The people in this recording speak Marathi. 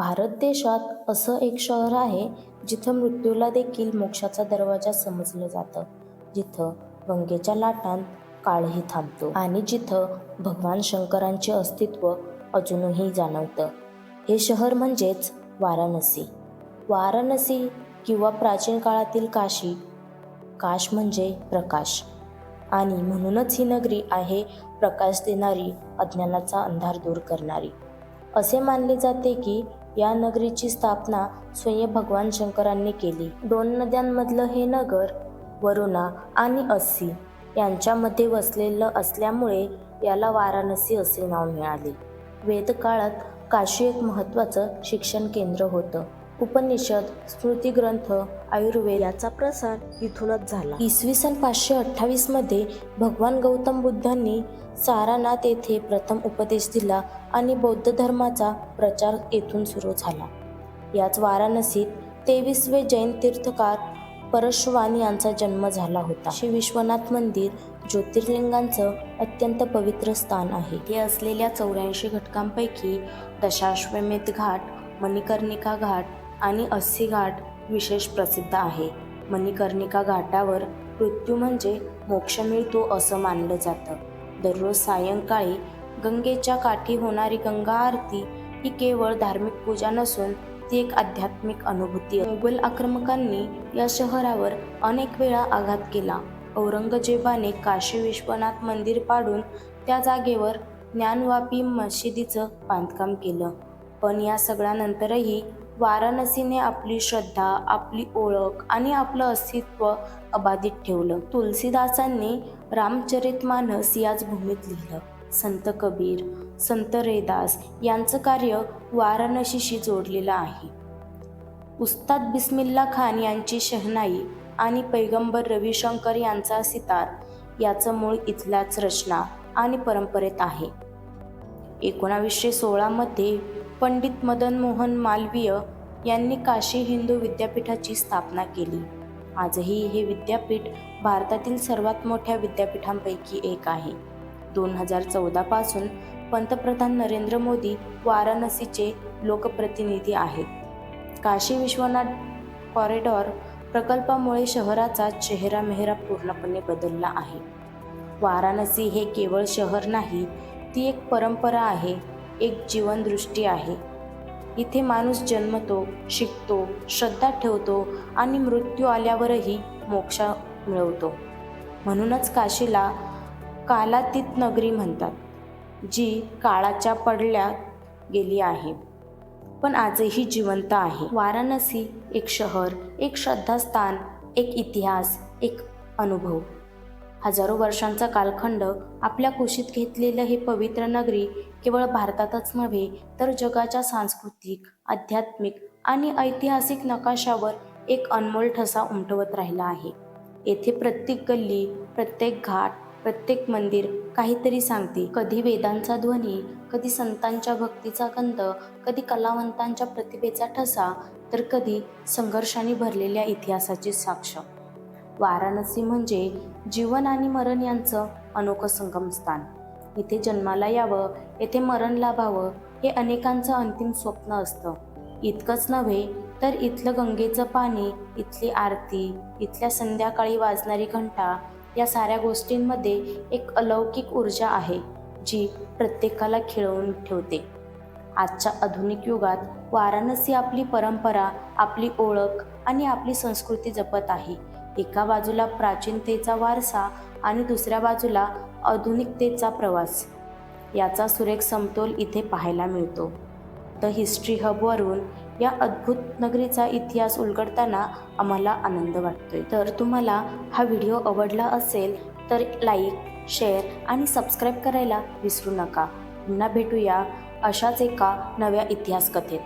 भारत देशात असं एक शहर आहे जिथं मृत्यूला देखील मोक्षाचा दरवाजा समजलं जातं. जिथं गंगेच्या लाटांत काळही थांबतो आणि जिथं भगवान शंकरांचे अस्तित्व अजूनही जाणवतं. हे शहर म्हणजेच वाराणसी. वाराणसी किंवा प्राचीन काळातील काशी काश म्हणजे प्रकाश. आणि म्हणूनच ही नगरी आहे प्रकाश देणारी अज्ञानाचा अंधार दूर करणारी. असे मानले जाते की या नगरीची स्थापना स्वयं भगवान शंकरांनी केली. दोन नद्यांमधलं हे नगर वरुणा आणि अस्सी यांच्यामध्ये वसलेलं असल्यामुळे याला वाराणसी असे नाव मिळाले. वेदकाळात काशी एक महत्त्वाचं शिक्षण केंद्र होतं. उपनिषद स्मृतिग्रंथ आयुर्वेद याचा प्रसार इथूनच झाला. इसवी सन पाचशे अठ्ठावीसमध्ये भगवान गौतम बुद्धांनी सारानाथ येथे प्रथम उपदेश दिला आणि बौद्ध धर्माचा प्रचार येथून सुरू झाला. याच वाराणसीत तेवीसवे जैन तीर्थकार परशुवान यांचा जन्म झाला होता. श्री विश्वनाथ मंदिर ज्योतिर्लिंगांचं अत्यंत पवित्र स्थान आहे. हे असलेल्या चौऱ्याऐंशी घटकांपैकी दशाश्वमेध घाट मणिकर्णिका घाट आणि अस्सी घाट विशेष प्रसिद्ध आहे. मणिकर्णिका घाटावर मृत्यू म्हणजे मोक्ष मिळतो असं मानलं जातं. दररोज सायंकाळी गंगेच्या काठी होणारी गंगा आरती ही केवळ धार्मिक पूजा नसून ती एक आध्यात्मिक अनुभूती आहे. मोगल आक्रमकांनी या शहरावर अनेक वेळा आघात केला. औरंगजेबाने काशी विश्वनाथ मंदिर पाडून त्या जागेवर ज्ञानवापी मशिदीचं बांधकाम केलं. पण या सगळ्यानंतरही वाराणसीने आपली श्रद्धा आपली ओळख आणि आपलं अस्तित्व अबाधित ठेवलं. तुलसीदासांनी रामचरितमानस याच भूमीत लिहिलं. संत कबीर संत रेदास यांचं कार्य वाराणसीशी जोडलेलं आहे. उस्ताद बिस्मिल्ला खान यांची शहनाई आणि पैगंबर रविशंकर यांचा सितार याचं मूळ इथल्याच रचना आणि परंपरेत आहे. एकोणावीसशे सोळामध्ये पंडित मदन मोहन मालवीय यांनी काशी हिंदू विद्यापीठाची स्थापना केली. आजही हे विद्यापीठ भारतातील सर्वात मोठ्या विद्यापीठांपैकी एक आहे. दोन हजार चौदापासून पंतप्रधान नरेंद्र मोदी वाराणसीचे लोकप्रतिनिधी आहेत. काशी विश्वनाथ कॉरिडॉर प्रकल्पामुळे शहराचा चेहरामेहरा पूर्णपणे बदलला आहे. वाराणसी हे केवळ शहर नाही ती एक परंपरा आहे. एक जीवनदृष्टी आहे. इथे माणूस जन्मतो शिकतो श्रद्धा ठेवतो आणि मृत्यू आल्यावरही मोक्ष मिळवतो. म्हणूनच काशीला कालातीत नगरी म्हणतात जी काळाच्या पडल्या गेली आहे. पण आजही जिवंत आहे. वाराणसी एक शहर एक श्रद्धास्थान एक इतिहास एक अनुभव. हजारो वर्षांचा कालखंड आपल्या कुशीत घेतलेलं हे पवित्र नगरी केवळ भारतातच नव्हे तर जगाच्या सांस्कृतिक आध्यात्मिक आणि ऐतिहासिक नकाशावर एक अनमोल ठसा उमटवत राहिला आहे. येथे प्रत्येक गल्ली प्रत्येक घाट प्रत्येक मंदिर काहीतरी सांगते. कधी वेदांचा ध्वनी कधी संतांच्या भक्तीचा गंध कधी कलावंतांच्या प्रतिभेचा ठसा तर कधी संघर्षाने भरलेल्या इतिहासाची साक्ष. वाराणसी म्हणजे जीवन आणि मरण यांचं अनोखं संगमस्थान. इथे जन्माला यावं येथे मरण लाभावं हे अनेकांचं अंतिम स्वप्न असतं. इतकंच नव्हे तर इथलं गंगेचं पाणी इथली आरती इथल्या संध्याकाळी वाजणारी घंटा या साऱ्या गोष्टींमध्ये एक अलौकिक ऊर्जा आहे जी प्रत्येकाला खिळवून ठेवते. आजच्या आधुनिक युगात वाराणसी आपली परंपरा आपली ओळख आणि आपली संस्कृती जपत आहे. एका बाजूला प्राचीनतेचा वारसा आणि दुसऱ्या बाजूला आधुनिकतेचा प्रवास. याचा सुरेख समतोल इथे पाहायला मिळतो. द हिस्ट्री हबवरून या अद्भुत नगरीचा इतिहास उलगडताना आम्हाला आनंद वाटतोय. तर तुम्हाला हा व्हिडिओ आवडला असेल तर लाईक शेअर आणि सबस्क्राईब करायला विसरू नका. पुन्हा भेटूया अशाच एका नव्या इतिहास कथेत